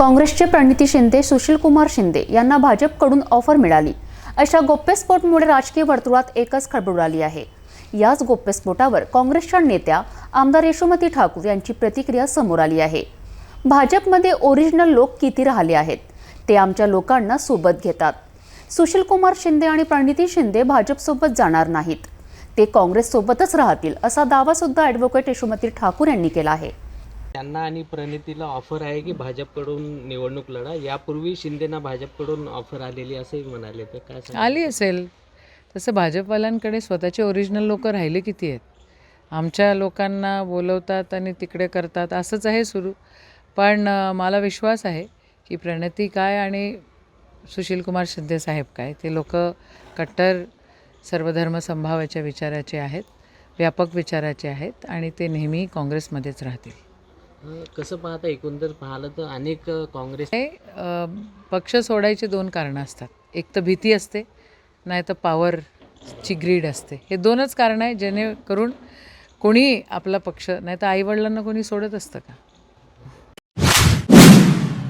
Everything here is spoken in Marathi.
काँग्रेसचे प्रणिती शिंदे सुशीलकुमार शिंदे यांना भाजपकडून ऑफर मिळाली. अशा गोप्यस्फोटमुळे राजकीय वर्तुळात एकच खळबळ उडाली आहे. याच गोप्यस्फोटावर काँग्रेसच्या नेत्या आमदार यशोमती ठाकूर यांची प्रतिक्रिया समोर आली आहे. भाजपमध्ये ओरिजिनल लोक किती राहिले आहेत ते आमच्या लोकांना सोबत घेतात. सुशीलकुमार शिंदे आणि प्रणिती शिंदे भाजपसोबत जाणार नाहीत. ते काँग्रेससोबतच राहतील असा दावासुद्धा ॲडव्होकेट यशोमती ठाकूर यांनी केला आहे. त्यांना आणि प्रणितीला ऑफर आहे की भाजपकडून निवडणूक लढा. यापूर्वी शिंदेना भाजपकडून ऑफर आलेली असंही म्हणाले ते. काय सांगाल? आली असेल. तसं भाजपवाल्यांकडे स्वतःचे ओरिजिनल लोक राहिले किती आहेत? आमच्या लोकांना बोलवतात आणि तिकडे करतात असंच आहे सुरू. पण अं, मला विश्वास आहे की प्रणती काय आणि सुशीलकुमार शिंदे साहेब काय ते लोक कट्टर सर्वधर्म संभावाच्या विचाराचे आहेत व्यापक विचाराचे आहेत आणि ते नेहमी काँग्रेसमध्येच राहतील. कसं पाहता एकंदर पाहिलं तर अनेक काँग्रेस पक्ष सोडायची दोन कारणं असतात. एक तर भीती असते नाही तर पॉवरची ग्रीड असते. हे दोनच कारणं आहे जेणेकरून कोणी आपला पक्ष नाही तर आईवडिलांना कोणी सोडत असतं का?